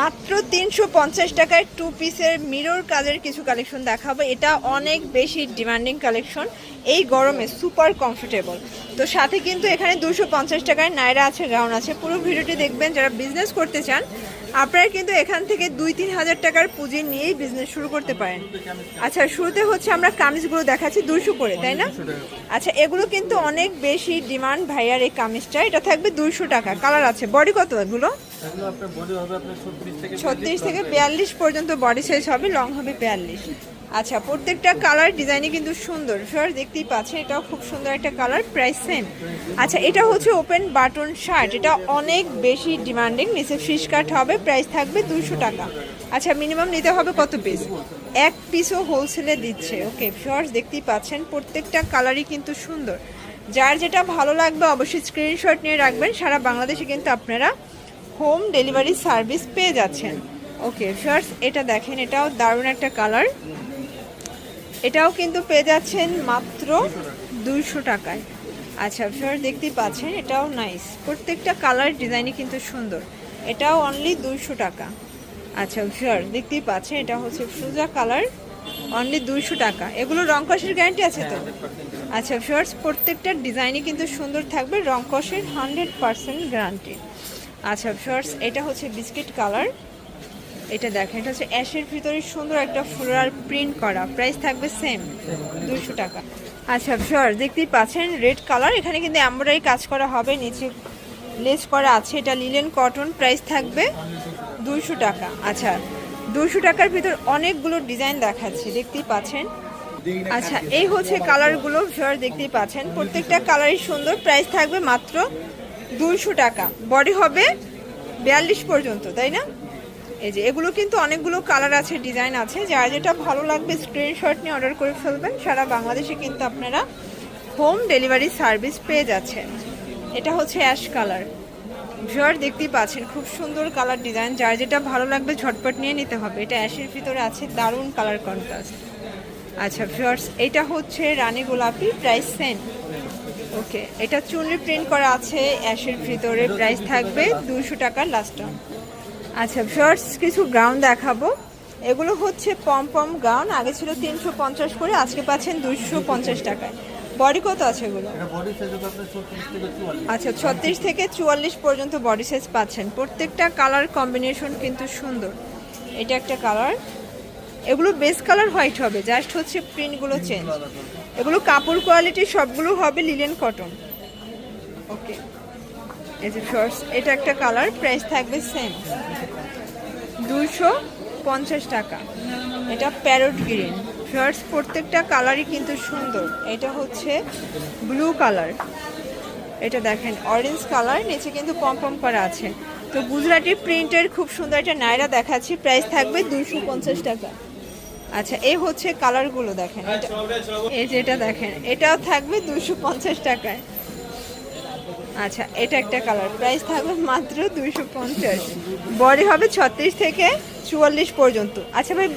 মাত্র তিনশো পঞ্চাশ টাকায় টু পিসের মিরর কাজের কিছু কালেকশন দেখাবো। এটা অনেক বেশি ডিমান্ডিং কালেকশন এই গরমে সুপার কমফোর্টেবল তো সাথে কিন্তু এখানে দুশো পঞ্চাশ টাকায় নাইরা আছে গাউন আছে। পুরো ভিডিওটি দেখবেন। যারা বিজনেস করতে চান, আপনারা কিন্তু এখান থেকে দুই তিন হাজার টাকার পুঁজি নিয়েই বিজনেস শুরু করতে পারেন। আচ্ছা শুরুতে হচ্ছে আমরা কামিজগুলো দেখাচ্ছি দুশো করে, তাই না? আচ্ছা এগুলো কিন্তু অনেক বেশি ডিমান্ড ভাইয়ার এই কামিজটা। এটা থাকবে দুইশো টাকা। কালার আছে। বডি কত এগুলো? ছত্রিশ থেকে বিয়াল্লিশ পর্যন্ত বডি সাইজ হবে লং হবে বিয়াল্লিশ। আচ্ছা প্রত্যেকটা কালার ডিজাইনই কিন্তু সুন্দর। সর দেখতেই পাচ্ছেন এটাও খুব সুন্দর একটা কালার প্রাইস সেম আচ্ছা এটা হচ্ছে ওপেন বাটন শার্ট এটা অনেক বেশি ডিমান্ডিং নিচে ফিশ কাট হবে প্রাইস থাকবে দুইশো টাকা। আচ্ছা মিনিমাম নিতে হবে কত পিস এক পিসও হোলসেলে দিচ্ছে। ওকে শর্টস দেখতেই পাচ্ছেন, প্রত্যেকটা কালারই কিন্তু সুন্দর। যার যেটা ভালো লাগবে অবশ্যই স্ক্রিনশট নিয়ে রাখবেন, সারা বাংলাদেশে কিন্তু আপনারা হোম ডেলিভারি সার্ভিস পেয়ে যাচ্ছেন। ওকে ফার্স্ট এটা দেখেন, এটাও দারুণ একটা কালার এটাও কিন্তু পেয়ে যাচ্ছেন মাত্র দুইশো টাকায়। আচ্ছা ফার্স্ট দেখতেই পাচ্ছেন, এটাও নাইস প্রত্যেকটা কালার ডিজাইনই কিন্তু সুন্দর। এটাও অনলি দুইশো টাকা। আচ্ছা ফার্স্ট দেখতেই পাচ্ছেন এটা হচ্ছে সুজা কালার অনলি দুইশো টাকা। এগুলো রং কষের গ্যারান্টি আছে তো? আচ্ছা ফার্স্ট প্রত্যেকটা ডিজাইনই কিন্তু সুন্দর থাকবে রং কষের হান্ড্রেড পার্সেন্ট গ্যারান্টি আচ্ছা শর্টস এটা হচ্ছে বিস্কিট কালার এটা দেখেন এটা হচ্ছে অ্যাশের ভিতরে সুন্দর একটা ফ্লোরাল প্রিন্ট করা। প্রাইস থাকবে সেম দুশো টাকা। আচ্ছা শর্টস দেখতেই পাচ্ছেন রেড কালার এখানে কিন্তু এমব্রয়ডারি কাজ করা হবে নিচে লেস করা আছে। এটা লিলেন কটন প্রাইস থাকবে দুশো টাকা। আচ্ছা দুশো টাকার ভিতর অনেকগুলো ডিজাইন দেখাচ্ছে, দেখতেই পাচ্ছেন? আচ্ছা এই হচ্ছে কালারগুলো, ভিউয়ার দেখতেই পাচ্ছেন। প্রত্যেকটা কালারই সুন্দর, প্রাইস থাকবে মাত্র দুইশো টাকা। বডি হবে বিয়াল্লিশ পর্যন্ত, তাই না? এই যে, এগুলো কিন্তু অনেকগুলো কালার আছে, ডিজাইন আছে। যার যেটা ভালো লাগবে স্ক্রিনশট নিয়ে অর্ডার করে ফেলবেন। সারা বাংলাদেশে কিন্তু আপনারা হোম ডেলিভারি সার্ভিস পেয়ে যাচ্ছেন। এটা হচ্ছে অ্যাশ কালার ভিউয়ার দেখতেই পাচ্ছেন, খুব সুন্দর কালার ডিজাইন যার যেটা ভালো লাগবে ঝটপট নিয়ে নিতে হবে। এটা অ্যাশের ভিতরে আছে, দারুণ কালার কন্ট্রাস্ট আচ্ছা ভিউয়ার্স, এটা হচ্ছে রানী গোলাপি প্রাইস সেম ওকে, এটা চুনরি প্রিন্ট করা আছে, অ্যাশের ভিতরে প্রাইস থাকবে দুশো টাকার লাস্ট আচ্ছা ভিউয়ার্স, কিছু গাউন দেখাবো। এগুলো হচ্ছে পম পম গাউন আগে ছিল তিনশো পঞ্চাশ করে, আজকে পাচ্ছেন দুশো পঞ্চাশ টাকায়। বডি কত আছে এগুলো? আচ্ছা ছত্রিশ থেকে চুয়াল্লিশ পর্যন্ত বডি সাইজ পাচ্ছেন। প্রত্যেকটা কালার কম্বিনেশন কিন্তু সুন্দর। এটা একটা কালার এগুলো বেস কালার হোয়াইট হবে জাস্ট হচ্ছে প্রিন্টগুলো চেঞ্জ এগুলো কাপড় কোয়ালিটি সবগুলো হবে লিলেন কটন ওকে এই যে শর্টস এটা একটা কালার প্রাইস থাকবে সেম দুশো পঞ্চাশ টাকা। এটা প্যারট গ্রিন শর্টস প্রত্যেকটা কালারই কিন্তু সুন্দর। এটা হচ্ছে ব্লু কালার এটা দেখেন অরেঞ্জ কালার নিচে কিন্তু পম পম করা আছে। তো গুজরাটি প্রিন্টের খুব সুন্দর একটা নায়রা দেখাচ্ছি প্রাইস থাকবে দুশো পঞ্চাশ টাকা। আচ্ছা এই হচ্ছে কালারগুলো দেখেন। এই যেটা দেখেন, এটাও থাকবে দুশো পঞ্চাশ টাকায়। আচ্ছা এটা একটা কালার প্রাইস থাকবে মাত্র দুইশো পঞ্চাশ। বডি হবে ছত্রিশ থেকে চুয়াল্লিশ পর্যন্ত। আচ্ছা ভাই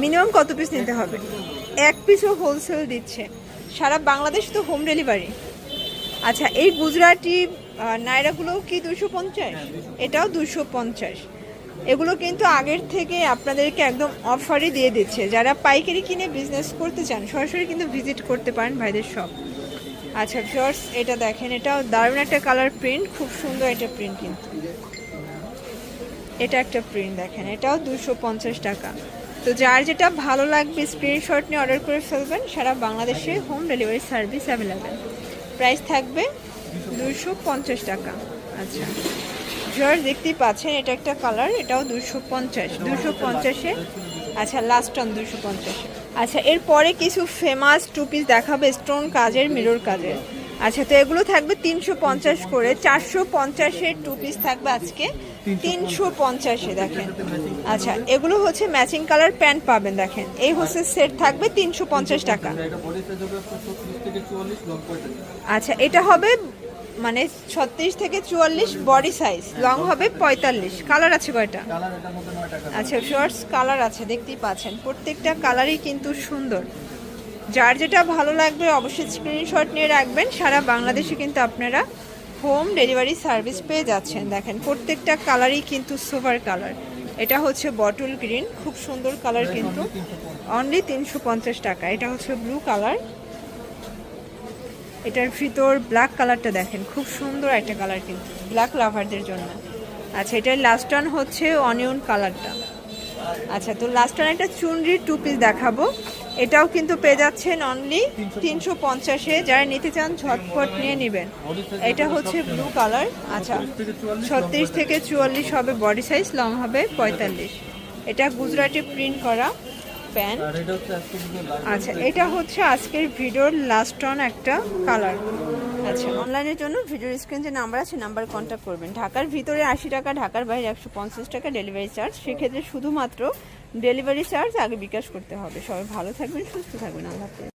মিনিমাম কত পিস নিতে হবে? এক পিসও হোলসেল দিচ্ছে। সারা বাংলাদেশ তো হোম ডেলিভারি আচ্ছা এই গুজরাটি নায়রাগুলো কি দুশো পঞ্চাশ? এটাও দুশো পঞ্চাশ। এগুলো কিন্তু আগের থেকে আপনাদেরকে একদম অফারই দিয়ে দিচ্ছে। যারা পাইকারি কিনে বিজনেস করতে চান সরাসরি কিন্তু ভিজিট করতে পারেন ভাইদের সব আচ্ছা ফিওর্স এটা দেখেন এটাও দারুণ একটা কালার প্রিন্ট খুব সুন্দর একটা প্রিন্ট কিন্তু। এটা একটা প্রিন্ট দেখেন এটাও দুশো পঞ্চাশ টাকা। তো যার যেটা ভালো লাগবে স্ক্রিনশট নিয়ে অর্ডার করে ফেলবেন, সারা বাংলাদেশে home delivery service available price থাকবে দুশো পঞ্চাশ টাকা। আচ্ছা। ভিউয়ার দেখতেই পাচ্ছেন, এটা একটা কালার এটাও দুশো পঞ্চাশ। দুশো পঞ্চাশে আচ্ছা লাস্ট অন দুশো পঞ্চাশে। আচ্ছা এরপরে কিছু ফেমাস টু পিস দেখাবে স্টোন কাজের মিরর কাজের। আচ্ছা তো এগুলো থাকবে তিনশো পঞ্চাশ করে। চারশো পঞ্চাশের টু পিস থাকবে আজকে। তিনশো পঞ্চাশে দেখেন। আচ্ছা এগুলো হচ্ছে ম্যাচিং কালার প্যান্ট পাবেন, দেখেন। এই হচ্ছে সেট থাকবে তিনশো পঞ্চাশ টাকা। আচ্ছা এটা হবে মানে ছত্রিশ থেকে চুয়াল্লিশ বডি সাইজ লং হবে পঁয়তাল্লিশ। কালার আছে কয়টা? আচ্ছা শর্টস কালার আছে, দেখতেই পাচ্ছেন। প্রত্যেকটা কালারই কিন্তু সুন্দর। যার যেটা ভালো লাগবে অবশ্যই স্ক্রিনশট নিয়ে রাখবেন। সারা বাংলাদেশে কিন্তু আপনারা হোম ডেলিভারি সার্ভিস পেয়ে যাচ্ছেন। দেখেন, প্রত্যেকটা কালারই কিন্তু সুপার কালার এটা হচ্ছে বটল গ্রিন খুব সুন্দর কালার কিন্তু। অনলি তিনশো পঞ্চাশ টাকা। এটা হচ্ছে ব্লু কালার এটার ভিতর ব্ল্যাক কালারটা দেখেন, খুব সুন্দর একটা কালার কিন্তু ব্ল্যাক লাভারদের জন্য। আচ্ছা এটার লাস্ট ওয়ান হচ্ছে অনিয়ন কালারটা আচ্ছা তো লাস্ট ওয়ান একটা চুনরির টু পিস দেখাবো। এটাও কিন্তু পেয়ে যাচ্ছেন অনলি তিনশো পঞ্চাশে। যারা নিতে চান, ঝটপট নিয়ে নেবেন। এটা হচ্ছে ব্লু কালার আচ্ছা ছত্রিশ থেকে চুয়াল্লিশ হবে বডি সাইজ লং হবে পঁয়তাল্লিশ। এটা গুজরাটে প্রিন্ট করা। প্যান্ট। আচ্ছা এটা হচ্ছে আজকের ভিডিওর লাস্ট অন একটা কালার আচ্ছা অনলাইনের জন্য ভিডিওর স্ক্রিন যে নাম্বার আছে নাম্বার কন্ট্যাক্ট করবেন। ঢাকার ভিতরে আশি টাকা ঢাকার বাইরে একশো পঞ্চাশ টাকা ডেলিভারি চার্জ সেক্ষেত্রে শুধুমাত্র ডেলিভারি চার্জ আগে বিকাশ করতে হবে। সবাই ভালো থাকবেন সুস্থ থাকবেন। আল্লাহ